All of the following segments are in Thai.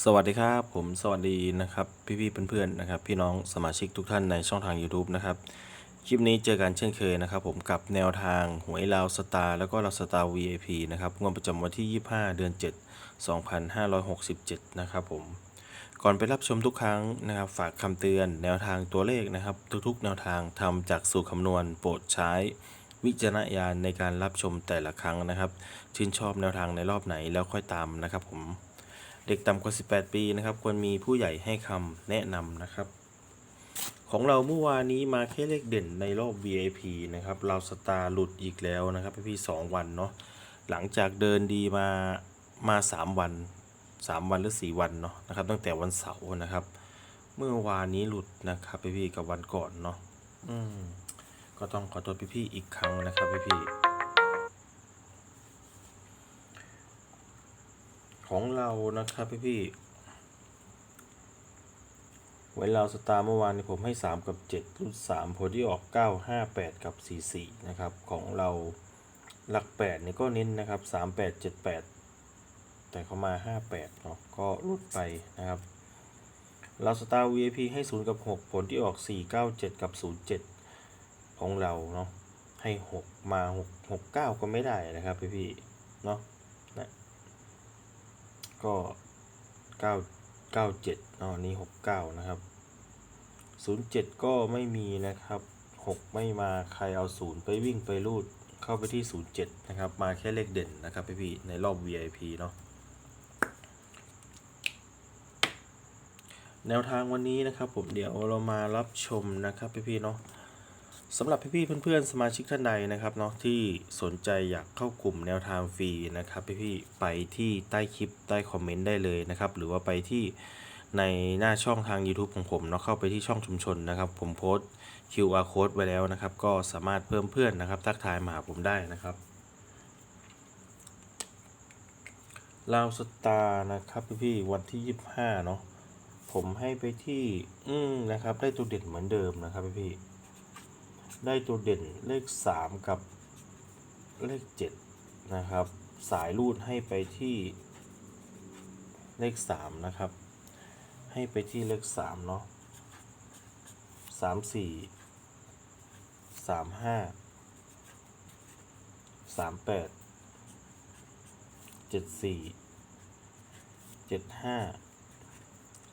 สวัสดีครับ ผมสวัสดีนะครับ พี่ๆเพื่อนๆนะครับ พี่น้องสมาชิกทุกท่านในช่องทาง YouTube นะครับ คลิปนี้เจอกันเช่นเคยนะครับ ผมกับแนวทางหวยลาวสตาร์แล้วก็ลาวสตาร์ VIP นะครับงวดประจำวันที่ 25 เดือน 7 2567 นะครับผมก่อนไปรับชมทุกครั้งนะครับ ฝากคำเตือนแนวทางตัวเลขนะครับ ทุกๆ แนวทางทำจากสูตรคำนวณโปรดใช้วิจารณญาณในการรับชมแต่ละครั้งนะครับ ชื่นชอบแนวทางในรอบไหนแล้วค่อยตามนะครับผม เด็กต่ำกว่า 18 ปีนะครับ ควรมีผู้ใหญ่ให้คำแนะนำนะครับ ของเราเมื่อวานนี้มาแค่เลขเด่นในรอบ VIP นะครับ เราสตาร์หลุดอีกแล้วนะครับพี่ๆสองวันเนาะหลังจากเดินดีมามา 3 วัน 3 วันหรือ 4 วันเนาะนะครับ ตั้งแต่วันเสาร์นะครับ เมื่อวานนี้หลุดนะครับพี่ๆกับวันก่อนเนาะอืมก็ต้องขอโทษพี่ๆอีกครั้งนะครับพี่ๆ ของเรานะครับพี่พี่เวลาสตาร์เมื่อวานนี้ผมให้ 3 กับ 7 รุ่น3ผลที่ออก 9 5 8 กับ 44 นะครับ ของเราหลัก 8 นี่ก็เน้นนะครับ 3 8 7 8 แต่เขามา 58เนาะก็รุดไปนะครับ เราสตาร์ VIP ให้ 0 กับ 6 ผลที่ออก 4 9 7 กับ 07 ของเราเนาะให้ 6 มา 6 6 9 ก็ไม่ได้นะครับพี่พี่เนาะนะ ก็เก้าเก้าเจ็ดอ๋อนี่หกเก้านะครับศูนย์เจ็ดก็ไม่มีนะครับหกไม่มาใครเอาศูนย์ไปวิ่งไปรูดเข้าไปที่ศูนย์เจ็ดนะครับ มาแค่เลขเด่นนะครับพี่พี่ในรอบ VIP เนาะแนวทางวันนี้นะครับผมเดี๋ยวเรามารับชมนะครับพี่พี่เนาะ สำหรับพี่ๆเพื่อนๆสมาชิกท่านใดนะครับเนาะที่สนใจอยากเข้ากลุ่มแนวทางฟรีนะครับพี่ๆไปที่ใต้คลิปใต้คอมเมนต์ได้เลยนะครับหรือว่าไปที่ในหน้าช่องทาง YouTube ของผมเนาะเข้าไปที่ช่องชุมชนนะครับ ผมโพสต์ QR code ไว้แล้วนะครับ ก็สามารถเพิ่มเพื่อนนะครับ ทักทายมาหาผมได้นะครับลาวสตาร์นะครับพี่ๆวันที่ 25เนาะผมให้ไปที่ อืมนะครับ ได้ตัวเด่นเหมือนเดิมนะครับพี่ๆ ได้ตัวเด่นเลข 3 กับเลข 7 นะครับ สายรูดให้ไปที่เลข 3 นะครับ ให้ไปที่เลข 3 เนาะ3 4 3 5 3 8 7 4 7 5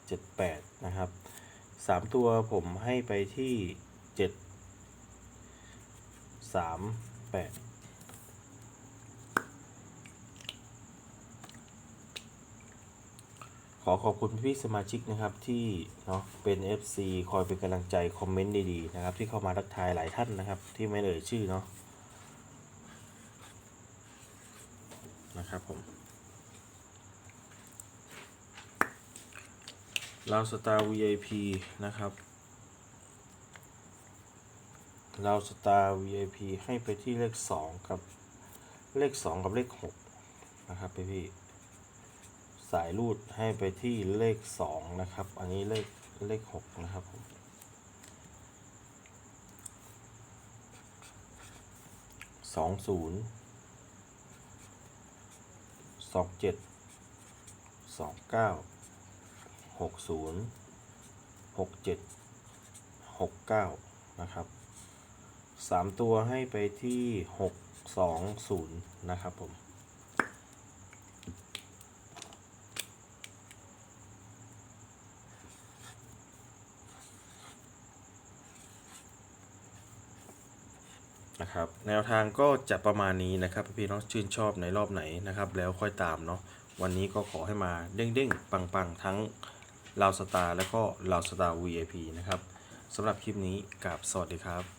7 8 นะครับ 3 ตัวผมให้ไปที่ 7 สามแปดขอขอบคุณพี่สมาชิกนะครับที่เนาะเป็น FC คอยเป็นกำลังใจ คอมเมนต์ดีๆนะครับ ที่เข้ามาทักทายหลายท่านนะครับ ที่ไม่เอ่ยชื่อเนาะนะครับผมเราสตาร์ VIP นะครับ เราสตาร์ VIP ให้ไปที่เลขสองกับเลขสองกับเลขหกนะครับพี่พี่สายรูดให้ไปที่เลขสองนะครับ อันนี้เลขเลขหกนะครับผมสองศูนย์สองเจ็ดสองเก้าหกศูนย์หกเจ็ดหกเก้านะครับ สามตัวให้ไปที่หกสองศูนย์นะครับผม นะครับ แนวทางก็จะประมาณนี้นะครับ พี่น้องชื่นชอบในรอบไหนนะครับ แล้วค่อยตามเนาะวันนี้ก็ขอให้มาเด้งๆ ปังๆ ทั้งลาวสตาร์แล้วก็ลาวสตาร์ VIP นะครับสำหรับคลิปนี้กับสวัสดีครับ